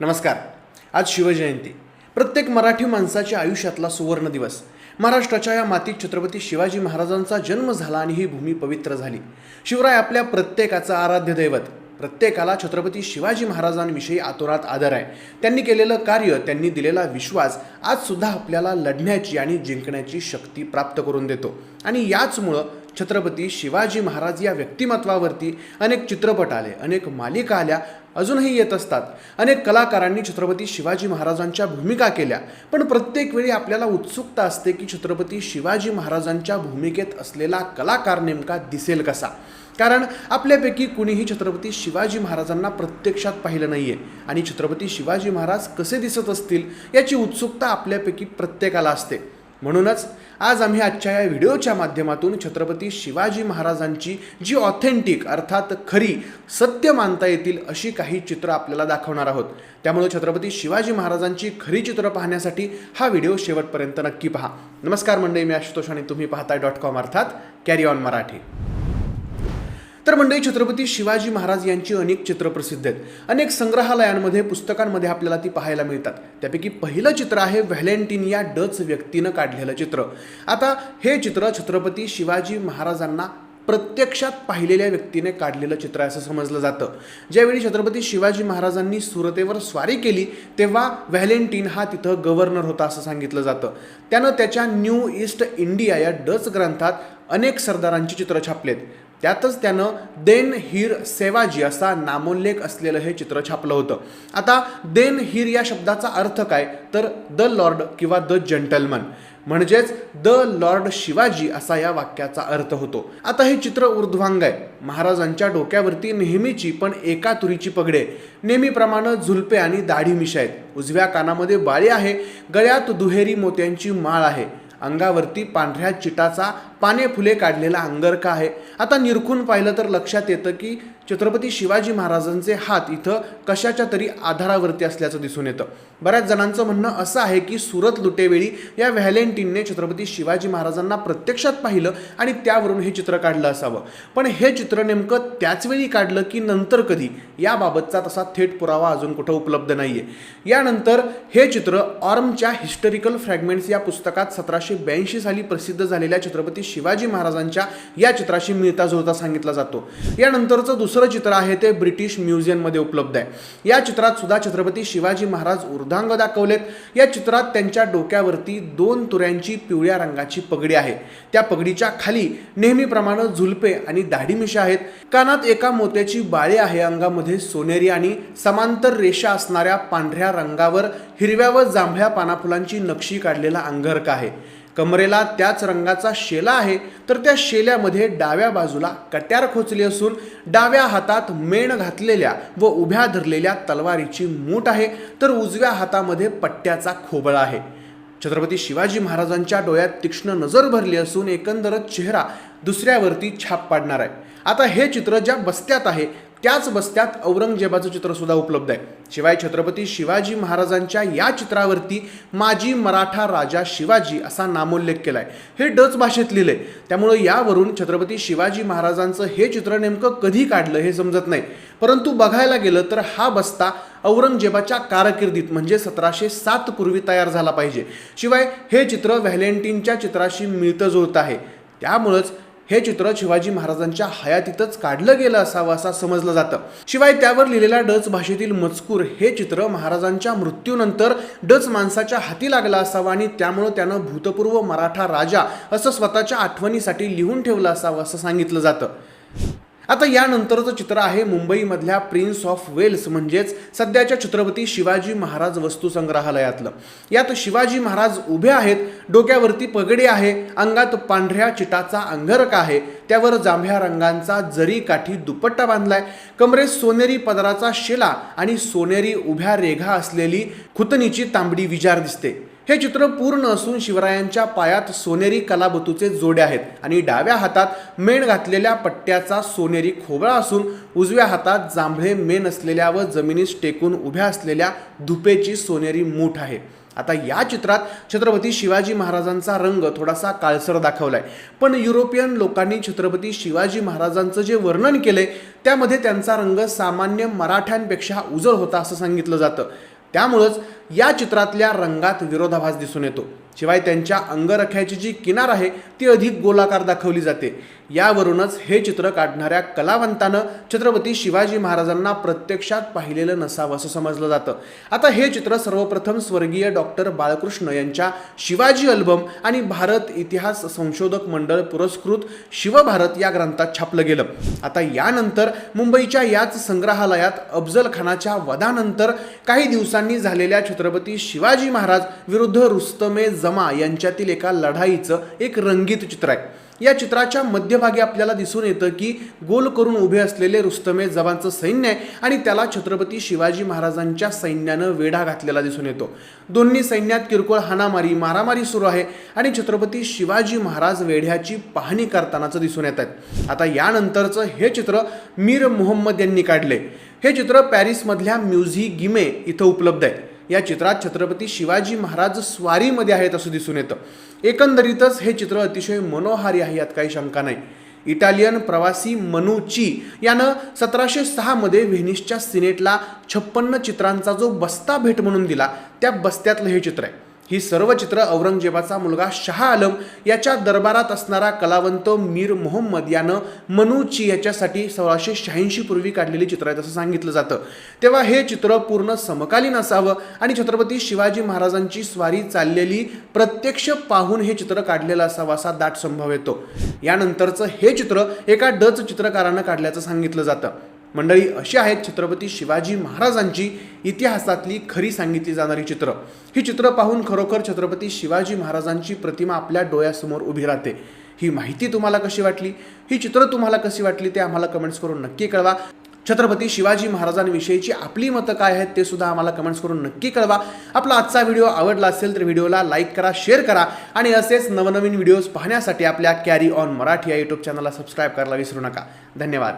नमस्कार. आज शिवजयंती. प्रत्येक मराठी माणसाच्या आयुष्यातला सुवर्ण दिवस. महाराष्ट्राच्या या मातीत छत्रपती शिवाजी महाराजांचा जन्म झाला आणि ही भूमी पवित्र झाली. शिवराय आपल्या प्रत्येकाचं आराध्य दैवत. प्रत्येकाला छत्रपती शिवाजी महाराजांविषयी आतोरात आदर आहे. त्यांनी केलेलं कार्य त्यांनी दिलेला विश्वास आज सुद्धा आपल्याला लढण्याची आणि जिंकण्याची शक्ती प्राप्त करून देतो. आणि याचमुळं छत्रपती शिवाजी महाराज या व्यक्तिमत्वावरती अनेक चित्रपट आले अनेक मालिका आल्या अजूनही येत असतात. अनेक कलाकारांनी छत्रपती शिवाजी महाराजांच्या भूमिका केल्या. पण प्रत्येक वेळी आपल्याला उत्सुकता असते की छत्रपती शिवाजी महाराजांच्या भूमिकेत असलेला कलाकार नेमका दिसेल कसा? कारण आपल्यापैकी कुणीही छत्रपती शिवाजी महाराजांना प्रत्यक्षात पाहिलं नाही आहे आणि छत्रपती शिवाजी महाराज कसे दिसत असतील याची उत्सुकता आपल्यापैकी प्रत्येकाला असते. म्हणूनच आज आम्ही आजच्या या व्हिडिओच्या माध्यमातून छत्रपती शिवाजी महाराजांची जी ऑथेंटिक अर्थात खरी सत्य मानता येतील अशी काही चित्र आपल्याला दाखवणार आहोत. त्यामुळे छत्रपती शिवाजी महाराजांची खरी चित्र पाहण्यासाठी हा व्हिडिओ शेवटपर्यंत नक्की पहा. नमस्कार मंडळी मी आशुतोष आणि तुम्ही पाहताय डॉट कॉम अर्थात कॅरी ऑन मराठी. तर मंडळी छत्रपती शिवाजी महाराज यांची अनेक चित्र प्रसिद्ध आहेत. अनेक संग्रहालयांमध्ये पुस्तकांमध्ये आपल्याला ती पाहायला मिळतात. त्यापैकी पहिलं चित्र आहे व्हॅलेंटिन या डच व्यक्तीनं काढलेलं चित्र. आता हे चित्र छत्रपती शिवाजी महाराजांना प्रत्यक्षात पाहिलेल्या व्यक्तीने काढलेलं चित्र असं समजलं जातं. ज्यावेळी छत्रपती शिवाजी महाराजांनी सुरतेवर स्वारी केली तेव्हा व्हॅलेंटिन हा तिथं गव्हर्नर होता असं सांगितलं जातं. त्यानं त्याच्या न्यू ईस्ट इंडिया या डच ग्रंथात अनेक सरदारांची चित्र छापलेत. त्यातच त्यानं देन हीर सेवाजी असा नामोल्लेख असलेलं हे चित्र छापलं होतं. आता देन हीर या शब्दाचा अर्थ काय? तर द लॉर्ड किंवा द जंटलमन. म्हणजेच द लॉर्ड शिवाजी असा या वाक्याचा अर्थ होतो. आता हे चित्र ऊर्ध्वांग आहे. महाराजांच्या डोक्यावरती नेहमीची पण एका तुरीची पगडे. नेहमीप्रमाणे झुलपे आणि दाढी मिशा आहेत. उजव्या कानामध्ये बाळी आहे. गळ्यात दुहेरी मोत्यांची माळ आहे. अंगावरती पांढऱ्या चिटाचा पाने फुले काढलेला अंगरखा आहे. आता निरखून पाहिलं तर लक्षात येतं की छत्रपती शिवाजी महाराजांचे हात इथं कशाच्या तरी आधारावरती असल्याचं दिसून येतं. बऱ्याच जणांचं म्हणणं असं आहे की सुरत लुटेवेळी या व्हॅलेंटिनने छत्रपती शिवाजी महाराजांना प्रत्यक्षात पाहिलं आणि त्यावरून हे चित्र काढलं असावं. पण हे चित्र नेमकं त्याचवेळी काढलं की नंतर कधी? याबाबतचा तसा थेट पुरावा अजून कुठं उपलब्ध नाही आहे यानंतर हे चित्र ऑर्मच्या हिस्टॉरिकल फ्रॅगमेंट्स या पुस्तकात सतराशे ब्याऐंशी साली प्रसिद्ध झालेल्या छत्रपती शिवाजी महाराजांच्या या चित्राशी मिळता जुळता सांगितला जातो. यानंतरचं दुसरं चित्र आहे ते ब्रिटिश म्युझियममध्ये उपलब्ध आहे. या चित्रात सुद्धा छत्रपती शिवाजी महाराज उर्धांग दाखवलेत. या चित्रात त्यांच्या डोक्यावरती दोन तुऱ्यांची पिवळ्या रंगाची पगडी आहे. त्या पगडीच्या खाली नेहमीप्रमाणे झुलपे आणि दाढीमिशा आहेत. कानात एका मोत्याची बाळे आहे अंगामध्ये सोनेरी आणि समांतर रेषा असणाऱ्या पांढऱ्या रंगावर हिरव्या व जांभळ्या पानाफुलांची नक्षी काढलेला अंगरका आहे. कमरेला त्याच रंगाचा शेला आहे तर त्या शेल्यामध्ये डाव्या बाजूला कट्यार खोचली असून डाव्या हातात मेण घातलेल्या व उभ्या धरलेल्या तलवारीची मूठ आहे तर उजव्या हातामध्ये पट्ट्याचा खोबळा आहे. छत्रपती शिवाजी महाराजांच्या डोळ्यात तीक्ष्ण नजर भरली असून एकंदरच चेहरा दुसऱ्यावरती छाप पाडणार आहे. आता हे चित्र ज्या बस्त्यात आहे त्याच बस्त्यात औरंगजेबाचं चित्र सुद्धा उपलब्ध आहे. शिवाय छत्रपती शिवाजी महाराजांच्या या चित्रावरती माजी मराठा राजा शिवाजी असा नामोल्लेख केलाय. हे डच भाषेत लिहिले त्यामुळं यावरून छत्रपती शिवाजी महाराजांचं हे चित्र नेमकं कधी काढलं हे समजत नाही. परंतु बघायला गेलं तर हा बस्ता औरंगजेबाच्या कारकिर्दीत म्हणजे सतराशे सात पूर्वी तयार झाला पाहिजे. शिवाय हे चित्र व्हॅलेंटिनच्या चित्राशी मिळतं जुळतं आहे. त्यामुळंच हे चित्र शिवाजी महाराजांच्या हयातीतच काढलं गेलं असावं असं समजलं जातं. शिवाय त्यावर लिहिलेल्या डच भाषेतील मजकूर हे चित्र महाराजांच्या मृत्यूनंतर डच माणसाच्या हाती लागला असावा आणि त्यामुळं त्यानं भूतपूर्व मराठा राजा असं स्वतःच्या आठवणीसाठी लिहून ठेवलं असावं असं सांगितलं जातं. आता यानंतरचं चित्र आहे मुंबईमधल्या प्रिन्स ऑफ वेल्स म्हणजेच सध्याच्या छत्रपती शिवाजी महाराज वस्तू संग्रहालयातलं यात शिवाजी महाराज उभे आहेत डोक्यावरती पगडी आहे अंगात पांढऱ्या चिटाचा अंगरक आहे त्यावर जांभ्या रंगांचा जरी काठी दुपट्टा बांधलाय कमरेत सोनेरी पदराचा शेला आणि सोनेरी उभ्या रेघा असलेली खुतनीची तांबडी विजार दिसते. हे चित्र पूर्ण असून शिवरायांच्या पायात सोनेरी कलाबतूचे जोडे आहेत आणि डाव्या हातात मेण घातलेल्या पट्ट्याचा सोनेरी खोबळा असून उजव्या हातात जांभळे मेण असलेल्या व जमिनीस टेकून उभ्या असलेल्या धुपेची सोनेरी मूठ आहे. आता या चित्रात छत्रपती शिवाजी महाराजांचा रंग थोडासा काळसर दाखवलाय. पण युरोपियन लोकांनी छत्रपती शिवाजी महाराजांचं जे वर्णन केलंय त्यामध्ये त्यांचा रंग सामान्य मराठ्यांपेक्षा उजळ होता असं सांगितलं जातं. त्यामुळंच या चित्रातल्या रंगात विरोधाभास दिसून येतो. शिवाय त्यांच्या अंगरख्याची जी किनार आहे ती अधिक गोलाकार दाखवली जाते. यावरूनच हे चित्र काढणाऱ्या कलावंतानं छत्रपती शिवाजी महाराजांना प्रत्यक्षात पाहिलेलं नसावं असं समजलं जातं. आता हे चित्र सर्वप्रथम स्वर्गीय डॉक्टर बाळकृष्ण यांच्या शिवाजी अल्बम आणि भारत इतिहास संशोधक मंडळ पुरस्कृत शिवभारत या ग्रंथात छापलं गेलं. आता यानंतर मुंबईच्या याच संग्रहालयात अफजल खानाच्या वधानंतर काही दिवसांनी झालेल्या छत्रपती शिवाजी महाराज विरुद्ध रुस्तमे जमा यांच्यातील एका लढाईचं एक रंगीत चित्र आहे. या चित्राच्या मध्यभागी आपल्याला दिसून येतं की गोल करून उभे असलेले रुस्तमे जवानचं सैन्य आहे आणि त्याला छत्रपती शिवाजी महाराजांच्या सैन्यानं वेढा घातलेला दिसून येतो. दोन्ही सैन्यात किरकोळ हाणामारी मारामारी सुरू आहे आणि छत्रपती शिवाजी महाराज वेढ्याची पाहणी करतानाचं दिसून येत आहेत. आता यानंतरचं हे चित्र मीर मोहम्मद यांनी काढले. हे चित्र पॅरिसमधल्या म्युझी गिमे इथं उपलब्ध आहे. या चित्रात छत्रपती शिवाजी महाराज स्वारीमध्ये आहेत असं दिसून येतं. एकंदरीतच हे चित्र अतिशय मनोहारी आहे यात काही शंका नाही. इटालियन प्रवासी मनुची यानं सतराशे सहामध्ये व्हेनिसच्या सिनेटला छप्पन्न चित्रांचा जो बस्ता भेट म्हणून दिला त्या बस्त्यातलं हे चित्र आहे. ही सर्व चित्र औरंगजेबाचा मुलगा शहा आलम याच्या दरबारात असणारा कलावंत मीर मोहम्मद यानं मनुची याच्यासाठी सोळाशे शहाऐंशी पूर्वी काढलेली चित्र आहेत असं सांगितलं जातं. तेव्हा हे चित्र पूर्ण समकालीन असावं आणि छत्रपती शिवाजी महाराजांची स्वारी चाललेली प्रत्यक्ष पाहून हे चित्र काढलेलं असावं असा दाट संभव येतो. यानंतरचं हे चित्र एका डच चित्रकारानं काढल्याचं सांगितलं जातं. मंडळी अशी आहेत छत्रपती शिवाजी महाराजांची इतिहासातली खरी सांगितली जाणारी चित्र. ही चित्र पाहून खरोखर छत्रपती शिवाजी महाराजांची प्रतिमा आपल्या डोळ्यासमोर उभी राहते. ही माहिती तुम्हाला कशी वाटली? ही चित्र तुम्हाला कशी वाटली ते आम्हाला कमेंट्स करून नक्की कळवा. छत्रपती शिवाजी महाराजांविषयीची आपली मतं काय आहेत ते सुद्धा आम्हाला कमेंट्स करून नक्की कळवा. आपला आजचा व्हिडिओ आवडला असेल तर व्हिडिओला लाईक करा शेअर करा आणि असेच नवनवीन व्हिडिओज पाहण्यासाठी आपल्या कॅरी ऑन मराठी या यूट्यूब चॅनलला सबस्क्राईब करायला विसरू नका. धन्यवाद.